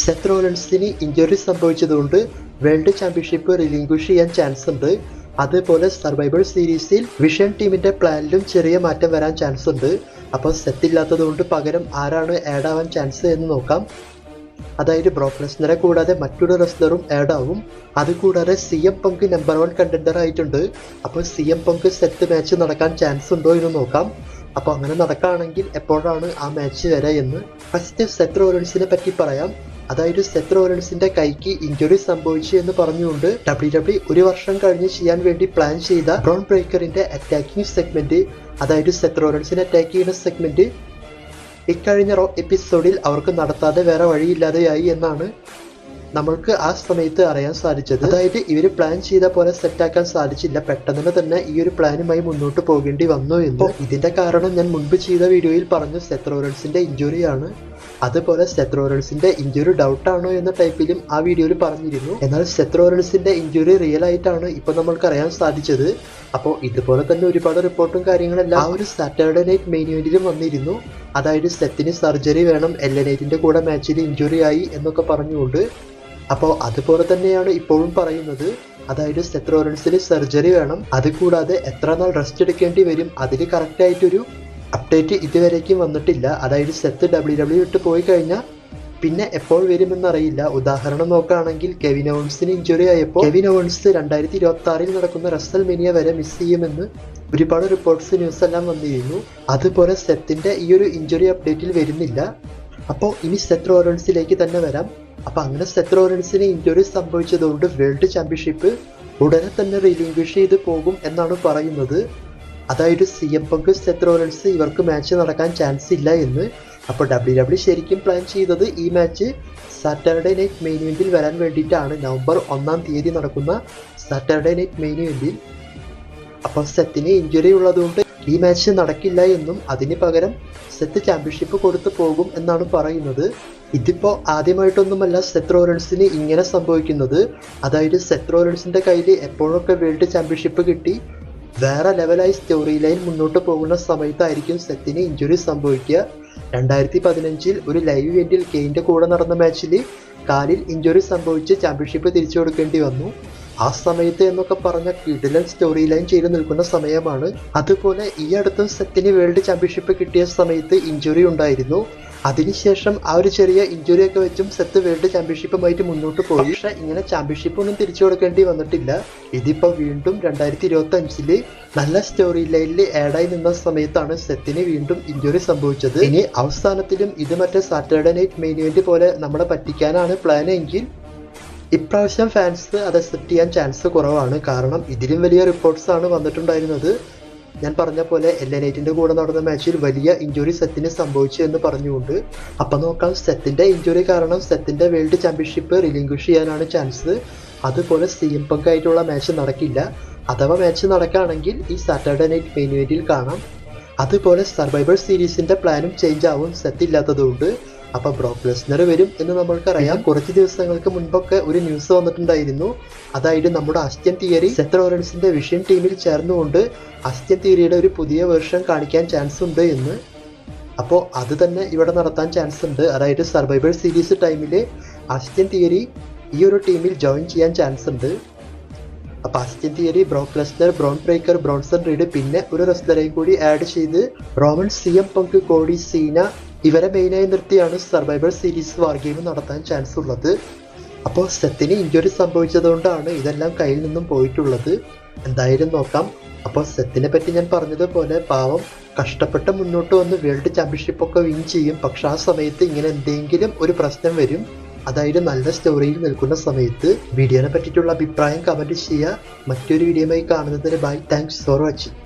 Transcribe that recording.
Seth റോളൻസിന് injury സംഭവിച്ചതുകൊണ്ട് world championship relinquish ചെയ്യാൻ ചാൻസ് ഉണ്ട്. അതേപോലെ സർവൈവൽ സീരീസിൽ വിഷൻ ടീമിന്റെ പ്ലാനിലും ചെറിയ മാറ്റം വരാൻ ചാൻസ് ഉണ്ട്. അപ്പോൾ സെത്ത് ഇല്ലാത്തതുകൊണ്ട് പകരം ആരാണ് ആഡ് ആവാൻ ചാൻസ് എന്ന് നോക്കാം. അതായത് ബ്രോക്ക് കൂടാതെ മറ്റൊരു റെസ്ലറും ആഡ് ആവും. അതുകൂടാതെ C M Punk number one contender ആയിട്ടുണ്ട്. അപ്പോൾ C M Punk Seth match നടക്കാൻ ചാൻസ് ഉണ്ടോ എന്ന് നോക്കാം. അപ്പോൾ അങ്ങനെ നടക്കുകയാണെങ്കിൽ എപ്പോഴാണ് ആ മാച്ച് വരെ എന്ന്? ഫസ്റ്റ് സെറ്റ് റോലൻസിനെ പറ്റി പറയാം. അതായത് സെത്ത് കൈക്ക് ഇഞ്ചുറി സംഭവിച്ചു എന്ന് പറഞ്ഞുകൊണ്ട് ഡബ്ല്യു ഡബ്ല്യു ഒരു വർഷം കഴിഞ്ഞ് ചെയ്യാൻ വേണ്ടി പ്ലാൻ ചെയ്ത ബ്രോൺ ബ്രേക്കറിന്റെ അറ്റാക്കിംഗ് സെഗ്മെന്റ് അതായത് സെത്ത് അറ്റാക്ക് ചെയ്യുന്ന സെഗ്മെന്റ് ഇക്കഴിഞ്ഞ റോ എപ്പിസോഡിൽ അവർക്ക് നടത്താതെ വേറെ വഴിയില്ലാതെയായി എന്നാണ് നമ്മൾക്ക് ആ സമയത്ത് അറിയാൻ സാധിച്ചത്. അതായത് ഇവർ പ്ലാൻ ചെയ്ത പോലെ സെറ്റാക്കാൻ സാധിച്ചില്ല. പെട്ടെന്ന് തന്നെ ഈ ഒരു പ്ലാനുമായി മുന്നോട്ട് പോകേണ്ടി വന്നു എന്ന്. ഇതിന്റെ കാരണം ഞാൻ മുൻപ് ചെയ്ത വീഡിയോയിൽ പറഞ്ഞു സെത്രോറൻസിന്റെ ഇഞ്ചുറിയാണ് അതുപോലെ സെത്രോറൽസിന്റെ ഇഞ്ചുറി ഡൗട്ട് ആണോ എന്ന ടൈപ്പിലും ആ വീഡിയോയിൽ പറഞ്ഞിരുന്നു. എന്നാൽ സെത്രോറൽസിന്റെ ഇഞ്ചുറി റിയൽ ആയിട്ടാണ് ഇപ്പൊ നമ്മൾക്ക് അറിയാൻ സാധിച്ചത്. അപ്പോൾ ഇതുപോലെ തന്നെ ഒരുപാട് റിപ്പോർട്ടും കാര്യങ്ങളെല്ലാം ആ ഒരു സാറ്റർഡേ നൈറ്റ് മെയിൻ ഇവന്റിലും വന്നിരുന്നു. അതായത് സെത്തിന് സർജറി വേണം എൽ നൈറ്റിന്റെ കൂടെ മാച്ചിൽ ഇഞ്ചുറി ആയി എന്നൊക്കെ പറഞ്ഞുകൊണ്ട്. അപ്പോൾ അതുപോലെ തന്നെയാണ് ഇപ്പോഴും പറയുന്നത്. അതായത് സെത്രോറൻസിന് സർജറി വേണം. അതുകൂടാതെ എത്ര നാൾ റെസ്റ്റ് എടുക്കേണ്ടി വരും? അതിൽ കറക്റ്റ് ആയിട്ടൊരു അപ്ഡേറ്റ് ഇതുവരേക്കും വന്നിട്ടില്ല. അതായത് സെത്ത് ഡബ്ല്യു ഡബ്ല്യു വിട്ട് പോയി കഴിഞ്ഞാൽ പിന്നെ എപ്പോൾ വരുമെന്നറിയില്ല. ഉദാഹരണം നോക്കുകയാണെങ്കിൽ കെവിൻ ഓൺസിന് ഇഞ്ചുറി ആയപ്പോൾ കെവിൻ ഓൺസ് രണ്ടായിരത്തി ഇരുപത്തി ആറിൽ നടക്കുന്ന റസൽ മെനിയ വരെ മിസ് ചെയ്യുമെന്ന് ഒരുപാട് റിപ്പോർട്ട്സ് ന്യൂസ് എല്ലാം വന്നിരുന്നു. അതുപോലെ സെത്തിന്റെ ഈ ഒരു ഇഞ്ചുറി അപ്ഡേറ്റിൽ വരുന്നില്ല. അപ്പോൾ ഇനി സെത്ത് റോറൻസിലേക്ക് തന്നെ വരാം. അപ്പൊ അങ്ങനെ സെത്ത് റോറൻസിന് ഇഞ്ചുറി സംഭവിച്ചതുകൊണ്ട് വേൾഡ് ചാമ്പ്യൻഷിപ്പ് ഉടനെ തന്നെ റീലിംഗ്വിഷ് ചെയ്ത് പോകും എന്നാണ് പറയുന്നത്. അതായത് സി എം പങ്ക് സെത്ത് ഇവർക്ക് മാച്ച് നടക്കാൻ ചാൻസ് ഇല്ല എന്ന്. അപ്പോൾ ഡബ്ല്യു ഡബ്ല്യു ശരിക്കും പ്ലാൻ ചെയ്തത് ഈ മാച്ച് സാറ്റർഡേ നൈറ്റ് മെയിൻ ഇവന്റിൽ വരാൻ വേണ്ടിയിട്ടാണ്. നവംബർ ഒന്നാം തീയതി നടക്കുന്ന സാറ്റർഡേ നൈറ്റ് മെയിൻ ഇവന്റിൽ അപ്പോൾ സെത്തിന് ഇഞ്ചുറി ഉള്ളതുകൊണ്ട് ഈ മാച്ച് നടക്കില്ല എന്നും അതിന് പകരം സെത്ത് ചാമ്പ്യൻഷിപ്പ് കൊടുത്തു പോകും എന്നാണ് പറയുന്നത്. ഇതിപ്പോൾ ആദ്യമായിട്ടൊന്നുമല്ല സെത്ത് റോലൻസിന് ഇങ്ങനെ സംഭവിക്കുന്നത്. അതായത് സെത്ത് റോലൻസിന്റെ കയ്യിൽ എപ്പോഴൊക്കെ വേൾഡ് ചാമ്പ്യൻഷിപ്പ് കിട്ടി വേറെ ലെവലായി സ്റ്റോറി ലൈൻ മുന്നോട്ട് പോകുന്ന സമയത്തായിരിക്കും സെത്തിന് ഇഞ്ചുറി സംഭവിക്കുക. രണ്ടായിരത്തി പതിനഞ്ചിൽ ഒരു ലൈവ് ഇവന്റിൽ കെയിന്റെ കൂടെ നടന്ന മാച്ചിൽ കാലിൽ ഇഞ്ചുറി സംഭവിച്ച് ചാമ്പ്യൻഷിപ്പ് തിരിച്ചു കൊടുക്കേണ്ടി വന്നു. ആ സമയത്ത് എന്നൊക്കെ പറഞ്ഞ കിടിലൻ സ്റ്റോറി ലൈൻ ചെയ്ത് നിൽക്കുന്ന സമയമാണ്. അതുപോലെ ഈ അടുത്ത സെറ്റിന് വേൾഡ് ചാമ്പ്യൻഷിപ്പ് കിട്ടിയ സമയത്ത് ഇഞ്ചുറി ഉണ്ടായിരുന്നു. അതിനുശേഷം ആ ഒരു ചെറിയ ഇഞ്ചുറി ഒക്കെ വെച്ചും സെറ്റ് വേൾഡ് ചാമ്പ്യൻഷിപ്പുമായിട്ട് മുന്നോട്ട് പോയി. പക്ഷെ ഇങ്ങനെ ചാമ്പ്യൻഷിപ്പ് ഒന്നും തിരിച്ചു കൊടുക്കേണ്ടി വന്നിട്ടില്ല. ഇതിപ്പോ വീണ്ടും രണ്ടായിരത്തി ഇരുപത്തി അഞ്ചിൽ നല്ല സ്റ്റോറി ലൈനിൽ ആഡായി നിന്ന സമയത്താണ് സെത്തിന് വീണ്ടും ഇഞ്ചുറി സംഭവിച്ചത്. ഇനി അവസാനത്തിലും ഇത് മറ്റേ സാറ്റർഡേ നൈറ്റ് മെയിൻ ഇവന്റ് പോലെ നമ്മളെ പറ്റിക്കാനാണ് പ്ലാൻ എങ്കിൽ ഇപ്രാവശ്യം ഫാൻസ് അത് അക്സെപ്റ്റ് ചെയ്യാൻ ചാൻസ് കുറവാണ്. കാരണം ഇതിലും വലിയ റിപ്പോർട്ട്സ് ആണ് വന്നിട്ടുണ്ടായിരുന്നത്. ഞാൻ പറഞ്ഞ പോലെ എൽ നൈറ്റിന്റെ കൂടെ നടന്ന മാച്ചിൽ വലിയ ഇഞ്ചുറി സെത്തിന് സംഭവിച്ചു എന്ന് പറഞ്ഞുകൊണ്ട്. അപ്പം നോക്കാം സെത്തിന്റെ ഇഞ്ചുറി കാരണം സെത്തിന്റെ വേൾഡ് ചാമ്പ്യൻഷിപ്പ് റിലിങ്ക്വിഷ് ചെയ്യാനാണ് ചാൻസ് അതുപോലെ സി എം പങ്ക് ആയിട്ടുള്ള മാച്ച് നടക്കില്ല. അഥവാ മാച്ച് നടക്കുകയാണെങ്കിൽ ഈ സാറ്റർഡേ നൈറ്റ് മെയിൻ ഇവന്റിൽ കാണാം. അതുപോലെ സർവൈവർ സീരീസിന്റെ പ്ലാനും ചേഞ്ച് ആവും സെറ്റ് ഇല്ലാത്തതുകൊണ്ട് അപ്പൊ ബ്രോക്ക് ലെസ്നർ വരും എന്ന് നമ്മൾക്കറിയാം. കുറച്ച് ദിവസങ്ങൾക്ക് മുൻപൊക്കെ ഒരു ന്യൂസ് വന്നിട്ടുണ്ടായിരുന്നു. അതായത് നമ്മുടെ അസ്റ്റ്യൻ തിയറി സെത്രോറൻസിന്റെ വിഷൻ ടീമിൽ ചേർന്നുകൊണ്ട് അസ്റ്റ്യൻ തിയറിയുടെ ഒരു പുതിയ വേർഷൻ കാണിക്കാൻ ചാൻസ് ഉണ്ട് എന്ന്. അപ്പോൾ അത് തന്നെ ഇവിടെ നടത്താൻ ചാൻസ് ഉണ്ട്. അതായത് സർവൈവർ സീരീസ് ടൈമിൽ അസ്റ്റ്യൻ തിയറി ഈ ഒരു ടീമിൽ ജോയിൻ ചെയ്യാൻ ചാൻസ് ഉണ്ട്. അപ്പൊ Austin Theory Brock Lesnar Bron Breakker Bronson Reed പിന്നെ ഒരു റെസ്ലറേയും കൂടി ആഡ് ചെയ്ത് Roman C M Punk Cody Cena ഇവരെ മെയിനായി നിർത്തിയാണ് സർവൈവർ സീരീസ് വാർഗെയിം നടത്താൻ ചാൻസ് ഉള്ളത്. അപ്പോൾ സെത്തിന് ഇഞ്ചുറി സംഭവിച്ചതുകൊണ്ടാണ് ഇതെല്ലാം കയ്യിൽ നിന്നും പോയിട്ടുള്ളത്. എന്തായാലും നോക്കാം. അപ്പോൾ സെത്തിനെ പറ്റി ഞാൻ പറഞ്ഞതുപോലെ പാവം കഷ്ടപ്പെട്ട് മുന്നോട്ട് വന്ന് വേൾഡ് ചാമ്പ്യൻഷിപ്പൊക്കെ വിൻ ചെയ്യും. പക്ഷെ ആ സമയത്ത് ഇങ്ങനെ എന്തെങ്കിലും ഒരു പ്രശ്നം വരും. അതായത് നല്ല സ്റ്റോറിയിൽ നിൽക്കുന്ന സമയത്ത്. വീഡിയോനെ പറ്റിയിട്ടുള്ള അഭിപ്രായം കമന്റ് ചെയ്യുക. മറ്റൊരു വീഡിയോയുമായി കാണുന്നതിന് ബൈ താങ്ക്സ് ഫോർ വാച്ചിങ്